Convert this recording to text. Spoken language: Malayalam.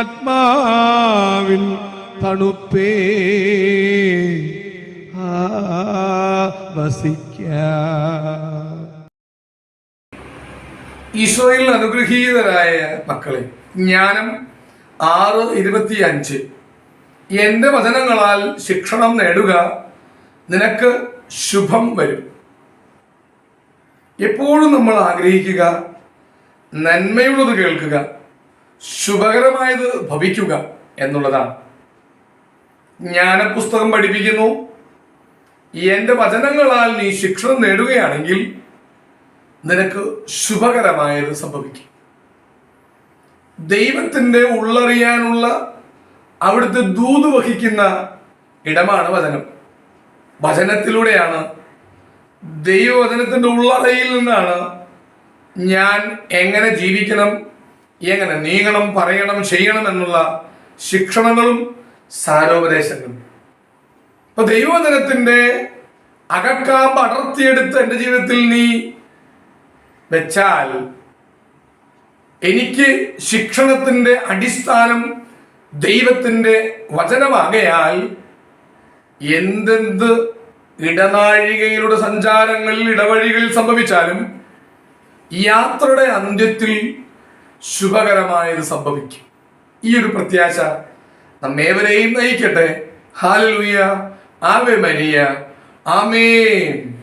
ആത്മാവിൻ തണുപ്പേ. വസിക്ക. ഈശോയിൽ അനുഗ്രഹീതരായ മക്കളെ ജ്ഞാനം ആറ് ഇരുപത്തി അഞ്ച് എന്റെ വചനങ്ങളാൽ ശിക്ഷണം നേടുക നിനക്ക് ശുഭം വരും. എപ്പോഴും നമ്മൾ ആഗ്രഹിക്കുക നന്മയുള്ളത് കേൾക്കുക. ശുഭകരമായത് ഭവിക്കുക എന്നുള്ളതാണ്. ജ്ഞാനപുസ്തകം പഠിപ്പിക്കുന്നു. എന്റെ വചനങ്ങളാൽ നീ ശിക്ഷണം നേടുകയാണെങ്കിൽ നിനക്ക് ശുഭകരമായത് സംഭവിക്കും. ദൈവത്തിന്റെ ഉള്ളറിയാനുള്ള അവിടുത്തെ ദൂത് വഹിക്കുന്ന ഇടമാണ് വചനം. വചനത്തിലൂടെയാണ് ദൈവവചനത്തിന്റെ ഉള്ളറയിൽ നിന്നാണ് ഞാൻ എങ്ങനെ ജീവിക്കണം എങ്ങനെ നീങ്ങണം പറയണം ചെയ്യണം എന്നുള്ള ശിക്ഷണങ്ങളും സാരോപദേശങ്ങളും. അപ്പൊ ദൈവജനത്തിന്റെ അകക്കാമ്പ് അടർത്തിയെടുത്ത് എന്റെ ജീവിതത്തിൽ നീ വെച്ചാൽ എനിക്ക് ശിക്ഷണത്തിന്റെ അടിസ്ഥാനം ദൈവത്തിന്റെ വചനമാകയാൽ എന്തെന്ത് ഇടനാഴികയിലൂടെ സഞ്ചാരങ്ങളിൽ ഇടവഴികളിൽ സംഭവിച്ചാലും യാത്രയുടെ അന്ത്യത്തിൽ ശുഭകരമായത് സംഭവിക്കും. ഈ ഒരു പ്രത്യാശ നമ്മേവരെയും നയിക്കട്ടെ. ഹാലുയ ആവേ മരിയ ആമേൻ